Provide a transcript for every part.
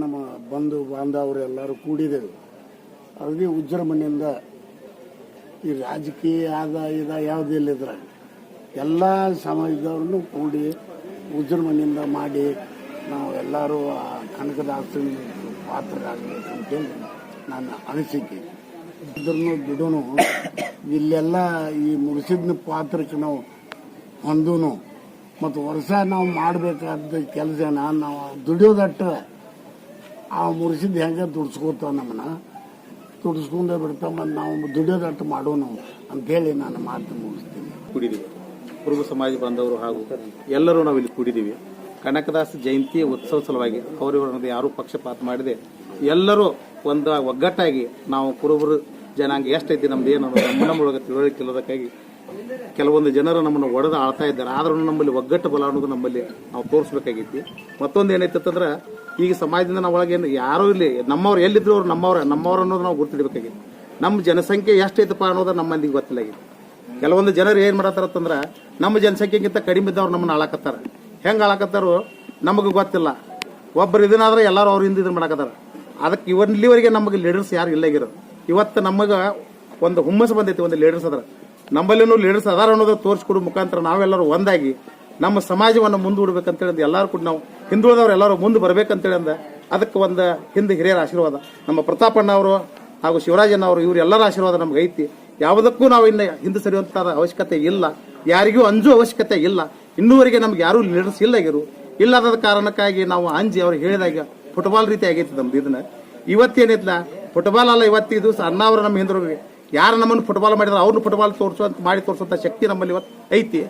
ನಮ್ಮ ಬಂಧು ಬಾಂಧವರು ಎಲ್ಲರೂ ಕೂಡಿದೆವು. ಅಲ್ಲಿ ವಿಜೃಂಭಣೆಯಿಂದ ಈ ರಾಜಕೀಯ ಆದ ಇದ ಯಾವುದಿಲ್ಲ ಇದ್ರಾಗ ಎಲ್ಲ ಸಮಾಜದವ್ರನ್ನು ಕೂಡಿ ವಿಜೃಂಭಣೆಯಿಂದ ಮಾಡಿ ನಾವು ಎಲ್ಲರೂ ಆ ಕನಕದಾಸನ ಪಾತ್ರರಾಗಬೇಕು ಅಂತೇಳಿ ನನ್ನ ಅನಿಸಿಕೆ. ಇದ್ರೂ ಬಿಡೋನು, ಇಲ್ಲೆಲ್ಲ ಈ ಮುಗಿಸಿದ ಪಾತ್ರಕ್ಕೆ ನಾವು ಹೊಂದೂನು. ಮತ್ತು ವರ್ಷ ನಾವು ಮಾಡಬೇಕಾದ ಕೆಲಸನ ನಾವು ದುಡಿಯೋದಟ್ಟ ಆ ಮುರಿಸಿದ ಹೆಂಗೆ ದುಡ್ಸ್ಕೊತಾವ ನಮ್ಮನ್ನ? ದುಡಿಸ್ಕೊಂಡೇ ಬಿಡ್ತಾವ ಮತ್ತು ನಾವು ದುಡಿಯೋದಟ್ಟು ಮಾಡೋಣ ಅಂತೇಳಿ ನಾನು ಮಾತು ಮುಗಿಸ್ತೀನಿ. ಕೂಡಿದ್ದೀವಿ ಕುರುಬ ಸಮಾಜ ಬಂದವರು ಹಾಗೂ ಎಲ್ಲರೂ ನಾವು ಇಲ್ಲಿ ಕೂಡಿದ್ದೀವಿ ಕನಕದಾಸ ಜಯಂತಿ ಉತ್ಸವ ಸಲುವಾಗಿ ಅವರಿವರನ್ನು ಯಾರೂ ಪಕ್ಷಪಾತ ಮಾಡಿದೆ ಎಲ್ಲರೂ ಒಂದು ಒಗ್ಗಟ್ಟಾಗಿ ನಾವು ಕುರುಬರು ಜನಾಂಗ ಎಷ್ಟೈತಿ ನಮ್ದು ಏನು ನಮ್ಮ ನಮ್ಮೊಳಗೆ ತಿಳುವಳಿಕೆ ಇಲ್ಲದಕ್ಕಾಗಿ ಕೆಲವೊಂದು ಜನರು ನಮ್ಮನ್ನು ಒಡೆದು ಆಳ್ತಾ ಇದ್ದಾರೆ. ಆದ್ರೂ ನಮ್ಮಲ್ಲಿ ಒಗ್ಗಟ್ಟು ಬಲ ಅನ್ನೋದು ನಮ್ಮಲ್ಲಿ ನಾವು ತೋರಿಸ್ಬೇಕಾಗೈತಿ ಮತ್ತೊಂದು ಏನೈತಂದ್ರೆ ಈಗ ಸಮಾಜದಿಂದ ನಾವು ಒಳಗೆ ಯಾರೂ ಇಲ್ಲಿ ನಮ್ಮವ್ರು ಎಲ್ಲಿದ್ರು ಅವ್ರು ನಮ್ಮವ್ರ ನಮ್ಮವ್ರು ಅನ್ನೋದು ನಾವು ಗುರ್ತಿಡ್ಬೇಕಾಗಿತ್ತು. ನಮ್ಮ ಜನಸಂಖ್ಯೆ ಎಷ್ಟೈತಪ್ಪ ಅನ್ನೋದು ನಮ್ಮ ಮಂದಿಗೆ ಗೊತ್ತಿಲ್ಲಾಗಿದೆ ಕೆಲವೊಂದು ಜನರು ಏನು ಮಾಡತ್ತಾರಂತಂದ್ರ ನಮ್ಮ ಜನಸಂಖ್ಯೆಗಿಂತ ಕಡಿಮೆ ಇದ್ದವ್ರು ನಮ್ಮನ್ನ ಆಳಕತ್ತಾರ. ಹೆಂಗೆ ಆಳಾಕತ್ತಾರೋ? ನಮಗೆ ಗೊತ್ತಿಲ್ಲ. ಒಬ್ಬರು ಇದನ್ನಾದ್ರೆ ಎಲ್ಲರೂ ಅವ್ರ ಹಿಂದೆ ಇದನ್ನ ಮಾಡಕತ್ತಾರ. ಅದಕ್ಕೆ ಇವನ್ ಇಲ್ಲಿವರೆಗೆ ನಮಗೆ ಲೀಡರ್ಸ್ ಯಾರು ಇಲ್ಲಾಗಿರೋದು ಇವತ್ತು ನಮಗೆ ಒಂದು ಹುಮ್ಮಸ್ ಬಂದೈತಿ, ಒಂದು ಲೀಡರ್ಸ್ ಅದ್ರ. ನಮ್ಮಲ್ಲಿನೂ ಲೀಡರ್ಸ್ ಅದಾರ ಅನ್ನೋದು ತೋರಿಸ್ಕೊಡೋ ಮುಖಾಂತರ ನಾವೆಲ್ಲರೂ ಒಂದಾಗಿ ನಮ್ಮ ಸಮಾಜವನ್ನು ಮುಂದೂಡ್ಬೇಕಂತೇಳಿ ಎಲ್ಲರೂ ಕೂಡ ನಾವು ಹಿಂದುಳಿದವ್ರು ಎಲ್ಲರೂ ಮುಂದೆ ಬರ್ಬೇಕಂತೇಳಿ ಅಂದ ಅದಕ್ಕೆ ಒಂದು ಹಿಂದೆ ಹಿರಿಯರ ಆಶೀರ್ವಾದ. ನಮ್ಮ ಪ್ರತಾಪಣ್ಣ ಅವರು ಹಾಗೂ ಶಿವರಾಜಣ್ಣ ಅವರು ಇವರೆಲ್ಲರ ಆಶೀರ್ವಾದ ನಮ್ಗೆ ಐತಿ. ಯಾವುದಕ್ಕೂ ನಾವು ಇನ್ನು ಹಿಂದೆ ಸರಿಯುವಂತ ಅವಶ್ಯಕತೆ ಇಲ್ಲ. ಯಾರಿಗೂ ಅಂಜು ಅವಶ್ಯಕತೆ ಇಲ್ಲ. ಇನ್ನೂವರೆಗೆ ನಮ್ಗೆ ಯಾರೂ ಲೀಡರ್ಸ್ ಇಲ್ಲ ಆಗಿರು ಇಲ್ಲದ ಕಾರಣಕ್ಕಾಗಿ ನಾವು ಅಂಜಿ ಅವ್ರು ಹೇಳಿದಾಗ ಫುಟ್ಬಾಲ್ ರೀತಿ ಆಗೈತಿ ನಮ್ದು ಇದನ್ನ. ಇವತ್ತೇನಿಲ್ಲ ಫುಟ್ಬಾಲ್ ಅಲ್ಲ ಇವತ್ತು ಇದು ಅವರು ನಮ್ಮ ಹಿಂದ್ರು ಯಾರು ನಮ್ಮನ್ನು ಫುಟ್ಬಾಲ್ ಮಾಡಿದ್ರೆ ಅವ್ರನ್ನ ಫುಟ್ಬಾಲ್ ತೋರಿಸುವಂತ ಮಾಡಿ ತೋರಿಸುವಂಥ ಶಕ್ತಿ ನಮ್ಮಲ್ಲಿ ಇವತ್ತು ಐತಿ.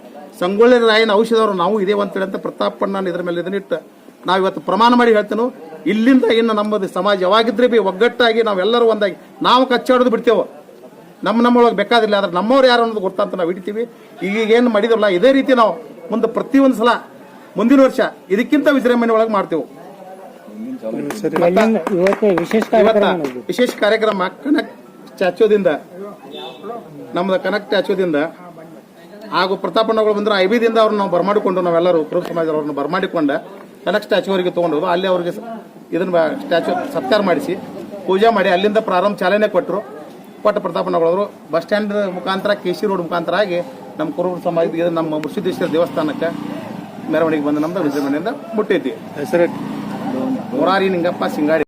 ಸಂಗೊಳ್ಳಿ ರಾಯನ ಔಷಧವರು ನಾವು ಇದೇವು ಅಂತೇಳಿ ಅಂತ ಪ್ರತಾಪಣ್ಣ ಇದ್ರ ಮೇಲೆ ಇದನ್ನಿಟ್ಟು ನಾವು ಇವತ್ತು ಪ್ರಮಾಣ ಮಾಡಿ ಹೇಳ್ತೇನೆ. ಇಲ್ಲಿಂದ ಇನ್ನು ನಮ್ಮದು ಸಮಾಜ ಯಾವಾಗಿದ್ರೆ ಬಿ ಒಗ್ಗಟ್ಟಾಗಿ ನಾವೆಲ್ಲರೂ ಒಂದಾಗಿ ನಾವು ಕಚ್ಚಾಡೋದು ಬಿಡ್ತೇವೆ. ನಮ್ಮ ನಮ್ಮೊಳಗೆ ಬೇಕಾದಿಲ್ಲ ಆದರೆ ನಮ್ಮವ್ರು ಯಾರು ಅನ್ನೋದು ಗೊತ್ತಂತ ನಾವು ಹಿಡಿತೀವಿ. ಈಗ ಏನು ಮಾಡಿದ್ರಲ್ಲ ಇದೇ ರೀತಿ ನಾವು ಮುಂದೆ ಪ್ರತಿಯೊಂದು ಸಲ ಮುಂದಿನ ವರ್ಷ ಇದಕ್ಕಿಂತ ವಿಜೃಂಭಣೆ ಒಳಗೆ ಮಾಡ್ತೇವೆ ವಿಶೇಷ ಕಾರ್ಯಕ್ರಮ ಕಣಕ್ ವಿಶೇಷ ಕಾರ್ಯಕ್ರಮ ಕನಕ್ ಸ್ಟ್ಯಾಚ್ಯೂದಿಂದ ನಮ್ದು ಕನೆಕ್ಟ್ ಸ್ಟ್ಯಾಚ್ಯೂದಿಂದ ಹಾಗೂ ಪ್ರತಾಪಣ್ಣಗಳು ಬಂದ್ರೆ ಐಬಿದಿಂದ ಅವ್ರನ್ನ ನಾವು ಬರ್ಮಾಡಿಕೊಂಡು ನಾವೆಲ್ಲರೂ ಕುರುಬ ಸಮಾಜದವ್ರನ್ನ ಬರಮಾಡಿಕೊಂಡು ಕನೆಕ್ಟ್ ಸ್ಟ್ಯಾಚು ಅವರಿಗೆ ತಗೊಂಡು ಅಲ್ಲಿ ಅವ್ರಿಗೆ ಇದನ್ನ ಸ್ಟ್ಯಾಚ್ಯೂ ಸತ್ಕಾರ ಮಾಡಿಸಿ ಪೂಜೆ ಮಾಡಿ ಅಲ್ಲಿಂದ ಪ್ರಾರಂಭ ಚಾಲನೆ ಕೊಟ್ಟರು ಕೊಟ್ಟ ಪ್ರತಾಪಣ್ಣಗಳವರು ಬಸ್ ಸ್ಟ್ಯಾಂಡ್ ಮುಖಾಂತರ ಕೆ ಸಿ ರೋಡ್ ಮುಖಾಂತರ ಆಗಿ ನಮ್ಮ ಕುರುಬ ಸಮಾಜ ಇದು ನಮ್ಮ ಮುರ್ಸಿದ್ದೇಶ್ವರ ದೇವಸ್ಥಾನಕ್ಕೆ ಮೆರವಣಿಗೆ ಬಂದು ನಮ್ದು ವಿಜೃಂಭಣೆಯಿಂದ ಮುಟ್ಟೈತಿ ಹೆಸರು ಮುರಾರಿ ನಿಂಗಪ್ಪ ಸಿಂಗಾಡಿ.